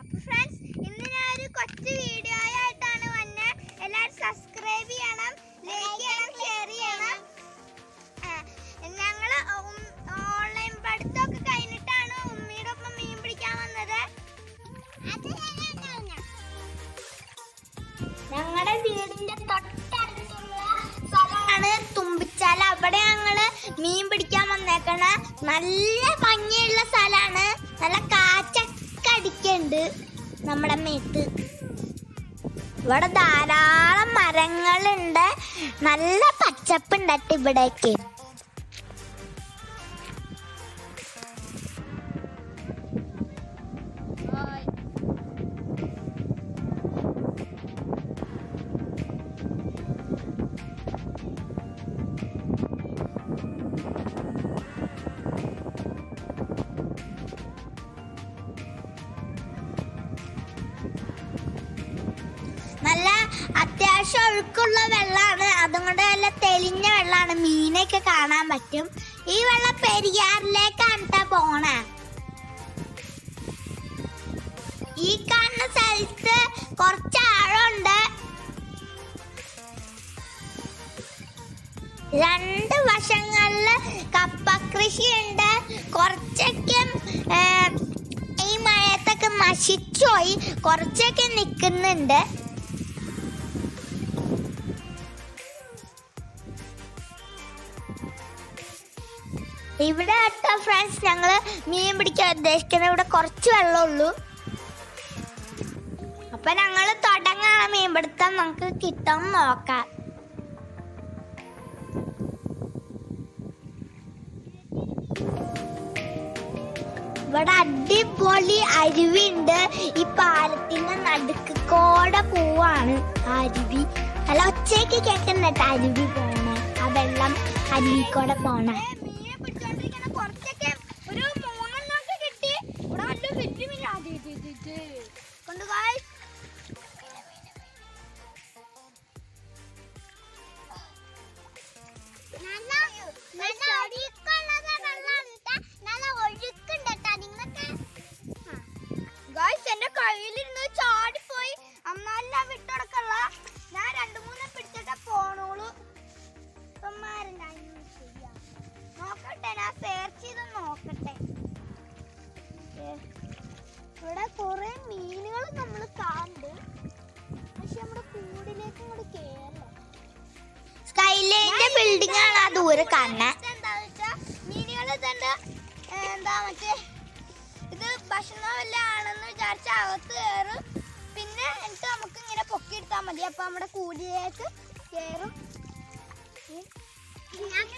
അപ്പൊ ഫ്രണ്ട്സ് ഇന്ന് ഞാൻ ഒരു കൊച്ചു വീഡിയോ ആയിട്ടാണ് വന്നെ. എല്ലാവരും സബ്സ്ക്രൈബ് ചെയ്യണം ലൈക്ക് ചെയ്യണം ഷെയർ ചെയ്യണം. ഞങ്ങൾ ഓൺലൈൻ പഠിത്തമൊക്കെ കഴിഞ്ഞിട്ടാണ് ഉമ്മയുടെ ഒപ്പം മീൻ പിടിക്കാൻ വന്നത്. ഞങ്ങളുടെ വീടിന്റെ തൊട്ടടുത്തുള്ള സ്ഥലമാണ് തുമ്പിച്ചാൽ അവിടെ ഞങ്ങൾ മീൻ പിടിക്കാൻ വന്നേക്കണ. നല്ല ഭംഗിയുള്ള സ്ഥലമാണ്. നല്ല കാറ്റൊക്കെ അടിക്കുന്നുണ്ട് നമ്മുടെ മേത്ത്. ഇവിടെ ധാരാളം മരങ്ങളുണ്ട്. നല്ല പച്ചപ്പുണ്ടട്ട് ഇവിടേക്ക്. അത്യാവശ്യം ഒഴുക്കുള്ള വെള്ളമാണ് അതുകൊണ്ട് നല്ല തെളിഞ്ഞ വെള്ളമാണ് മീനൊക്കെ കാണാൻ പറ്റും. ഈ വെള്ളം പെരിയാറിലേക്കാണ് പോണ. ഈ കാണുന്ന സ്ഥലത്ത് കുറച്ച് ആഴമുണ്ട്. രണ്ട് വശങ്ങളിൽ കപ്പ കൃഷിയുണ്ട്. കുറച്ചൊക്കെ ഈ മഴയത്തൊക്കെ നശിച്ചുപോയി. കുറച്ചൊക്കെ നിൽക്കുന്നുണ്ട് ഇവിടെ അടുത്ത ഫ്രണ്ട്സ് ഞങ്ങൾ മീൻ പിടിക്കാൻ ഉദ്ദേശിക്കുന്നത് ഇവിടെ കുറച്ച് വെള്ളമുള്ളൂ അപ്പൊ ഞങ്ങൾ തുടങ്ങാണ് മീൻ പിടുത്തം നമുക്ക് കിട്ടും നോക്കാം. ഇവിടെ അടിപൊളി അരുവിണ്ട്. ഈ പാലത്തിന്റെ നടുക്ക് കോടെ പോവാണ് അരുവി. അല്ല ഒച്ചയ്ക്ക് കേൾക്കുന്നിട്ട് അരുവി പോണേ. ആ വെള്ളം അരുവിക്കോടെ കൂടെ പോണേ ഒരു മൂന്നെണ്ണൊക്കെ കിട്ടി ഇവിടെ നല്ല വലിയ മീൻ കൊണ്ട് guys. Guys, എന്റെ കയ്യിലിരുന്ന് ചാടിപ്പോയി. അമ്മാരെല്ലാം വിട്ടടക്കല്ല ഞാൻ രണ്ടു മൂന്ന് പിടിച്ചിട്ടേ പോണോളൂ. ശരിയാ നോക്കട്ടെ ഞാൻ സെർച്ച് ചെയ്ത് നോക്കട്ടെ. ഇവിടെ കുറെ മീനുകൾ നമ്മൾ കാണുന്നുണ്ട്. പക്ഷെ നമ്മുടെ കൂടിലേക്ക് ഇങ്ങോട്ട് കേറില്ല സ്കൈലൈന്റെ ബിൽഡിംഗ് ആണ് ആ ദൂരെ കാണുന്നത് എന്താന്ന് വെച്ചാ മീനുകൾ ഇതുണ്ട് എന്താ മറ്റേ ഇത് ഭക്ഷണം വല്ല ആണെന്ന് വിചാരിച്ച അകത്ത് കയറും. പിന്നെ എന്നിട്ട് നമുക്ക് ഇങ്ങനെ പൊക്കിയെടുത്താൽ മതി. അപ്പൊ നമ്മുടെ കൂടിലേക്ക് കയറും ചില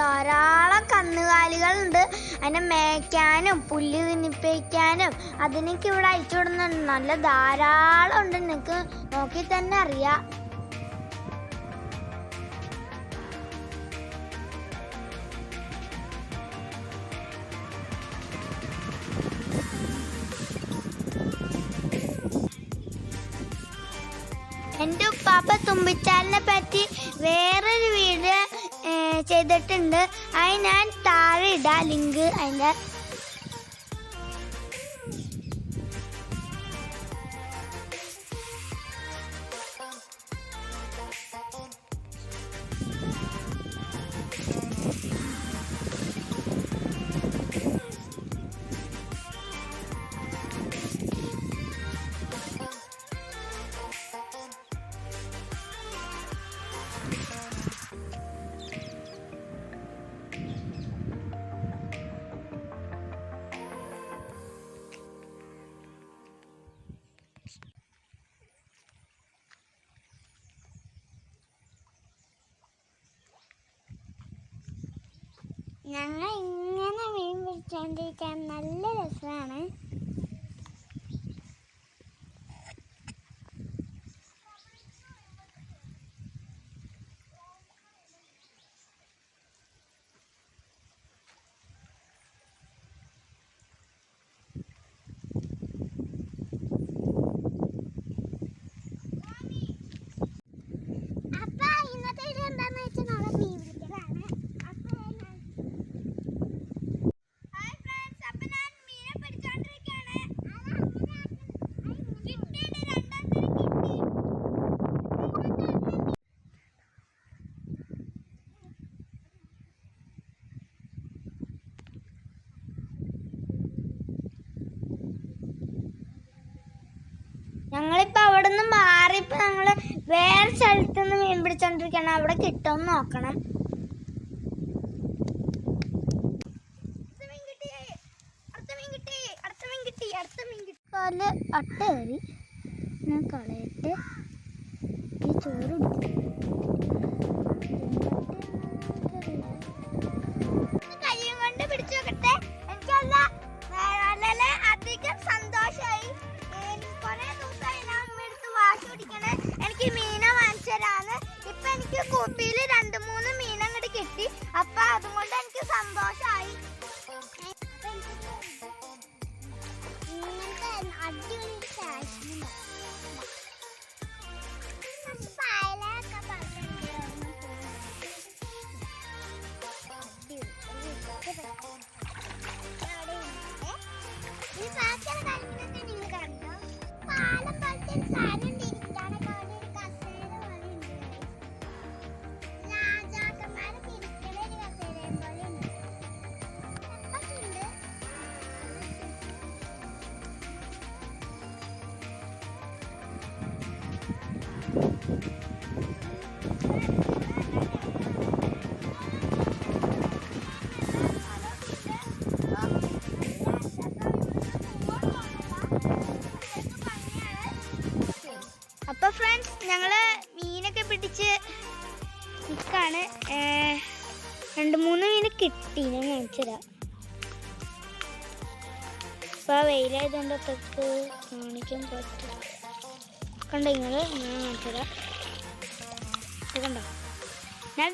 ധാരാളം കന്നുകാലികൾ ഉണ്ട് അതിനെ മേയ്ക്കാനും പുല്ല് തിന്നിപ്പിക്കാനും അതിനൊക്കെ ഇവിടെ അയച്ചു കൊടുക്കുന്നുണ്ട്. നല്ല ധാരാളം ഉണ്ട്. നിനക്ക് നോക്കി തന്നെ അറിയാം. എന്റെ ഉപ്പാപ്പ തുമ്പിച്ചാലിനെ പറ്റി വേറൊരു വീഡിയോ ചെയ്തിട്ടുണ്ട്. അത് ഞാൻ താഴെ ഇടാം ലിങ്ക് അതിന്റെ ഞങ്ങൾ ഇങ്ങനെ മീൻ പിടിച്ചോണ്ടിരിക്കാൻ നല്ല രസമാണ് അപ്പൊ ഇന്നത്തെ വീഡിയോ എന്താന്ന് വെച്ചാൽ നമ്മളെ മീൻ പിടിക്കലാണ് അപ്പൊ ഞാൻ ഹായ് ഫ്രണ്ട്സ് അപ്പൊ ഞാൻ മീനെ പിടിച്ചോണ്ടിരിക്കുകയാണ് കിട്ടിയിട്ട് രണ്ടാമത്തെ കിട്ടി ഞങ്ങളിപ്പോ അവിടെ നിന്ന് മാറിയപ്പോ ഞങ്ങൾ വേറെ സ്ഥലത്ത് നിന്ന് മീൻ പിടിച്ചോണ്ടിരിക്കണം. അവിടെ കിട്ടുമെന്ന് നോക്കണം. കാൽ അട്ട കയറി. ഞാൻ കളയിട്ട്. ചോറ് കയ്യും ഈ ബാക്കിയുള്ള കാര്യങ്ങളൊക്കെ നിങ്ങൾ കണ്ടോ പാലം പോലത്തെ ഒരു സാധനം ഫ്രണ്ട്സ് ഞങ്ങൾ മീനൊക്കെ പിടിച്ച് നിൽക്കാണ് രണ്ട് മൂന്ന് മീന് കിട്ടി ഞാൻ കാണിച്ചുതരാം ഇപ്പൊ വെയിലായതുകൊണ്ട് അത്രയ്ക്ക് കാണിക്കാൻ പറ്റില്ല. കണ്ടോ നിങ്ങൾ ഞാൻ കാണിച്ചുതരാം ഇത് കണ്ടോ? ഞാൻ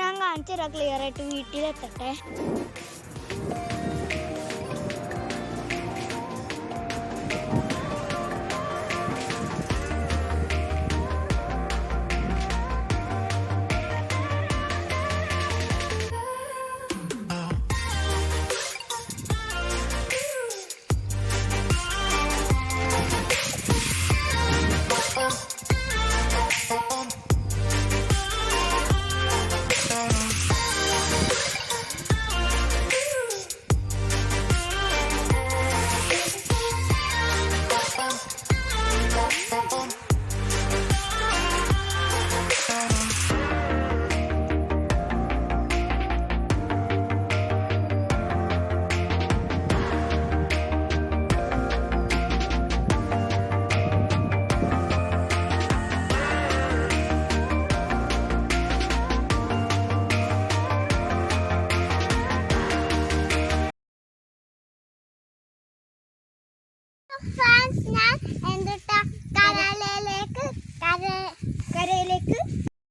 ഞാൻ കാണിച്ചുതരാം ക്ലിയർ ആയിട്ട് വീട്ടിലെത്തട്ടെ.